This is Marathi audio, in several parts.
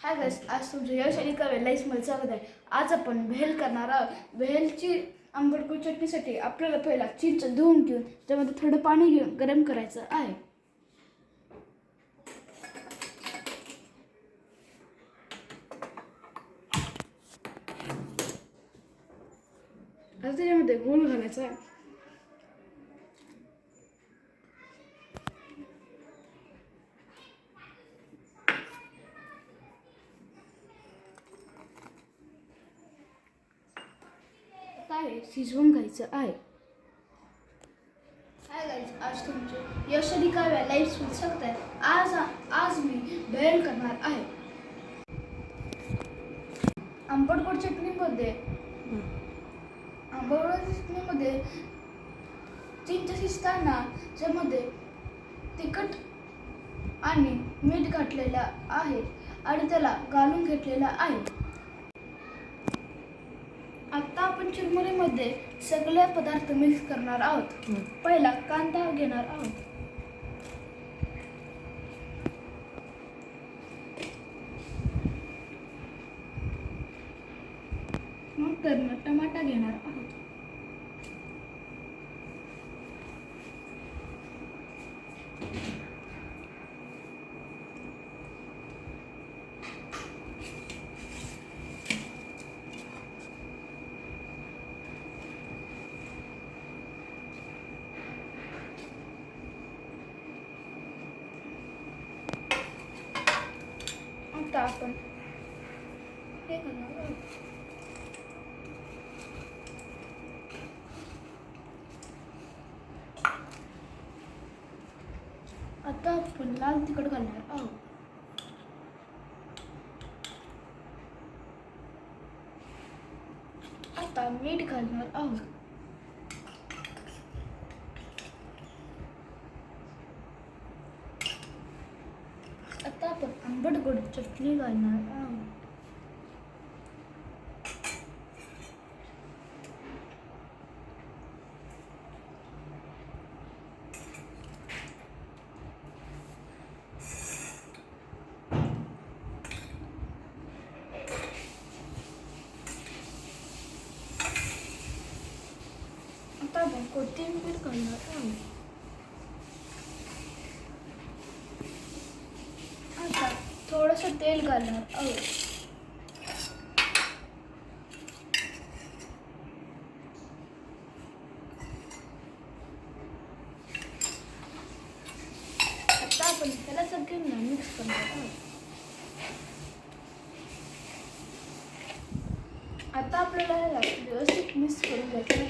हाय गाईस आज तुमचं यश आणि कवे लाईफमध्ये स्वागत आहे. आज आपण भेल करणार आहोत. भेलची आंबटगोड चटणीसाठी आपल्याला पहिला चिंच धुवून घेऊन त्यामध्ये थोडं पाणी घेऊन गरम करायचं आहे. आता त्याच्यामध्ये गोल घालायचा आहे. काय शिजवून घ्यायचं आहे. हाय गाईज आज तुमचे यश आणि लाईफ लाईव्ह स्वीट सगत आहे आज आज मी भेळ करणार आहे. आंबटगोड चटणीमध्ये आंबटगोड चटणीमध्ये चिंच शिजताना त्यामध्ये तिखट आणि मीठ घातलेलं आहे आणि त्याला घालून घेतलेलं आहे आता आपण चिरमुरीमध्ये सगळे पदार्थ मिक्स करणार आहोत. पहिला कांदा घेणार आहोत. मग तर टमाटा घेणार आहोत. आता आपण हे करणार आहोत आता आपण लाल तिखट घालणार आहोत आता मीठ घालणार आहोत आता आपण आंबट गोड चटणी घालणार आता कोथिंबीर घालणार आहोत आता थोडंसं तेल घालणार. आहोत आता आपण त्याला सगळ्यांना मिक्स करणार आहोत आता आपल्याला व्यवस्थित मिक्स करून घ्यायचं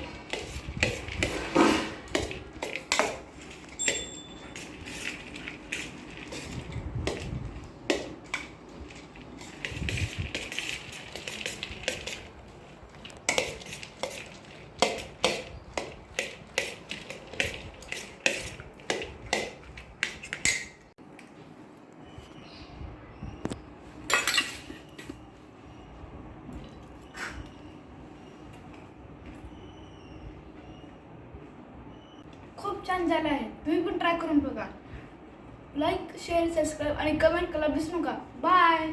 खूप छान झाला आहे. तुम्ही पण ट्राय करून बघा. लाईक शेअर सबस्क्राईब आणि कमेंट करायला विसरू नका. बाय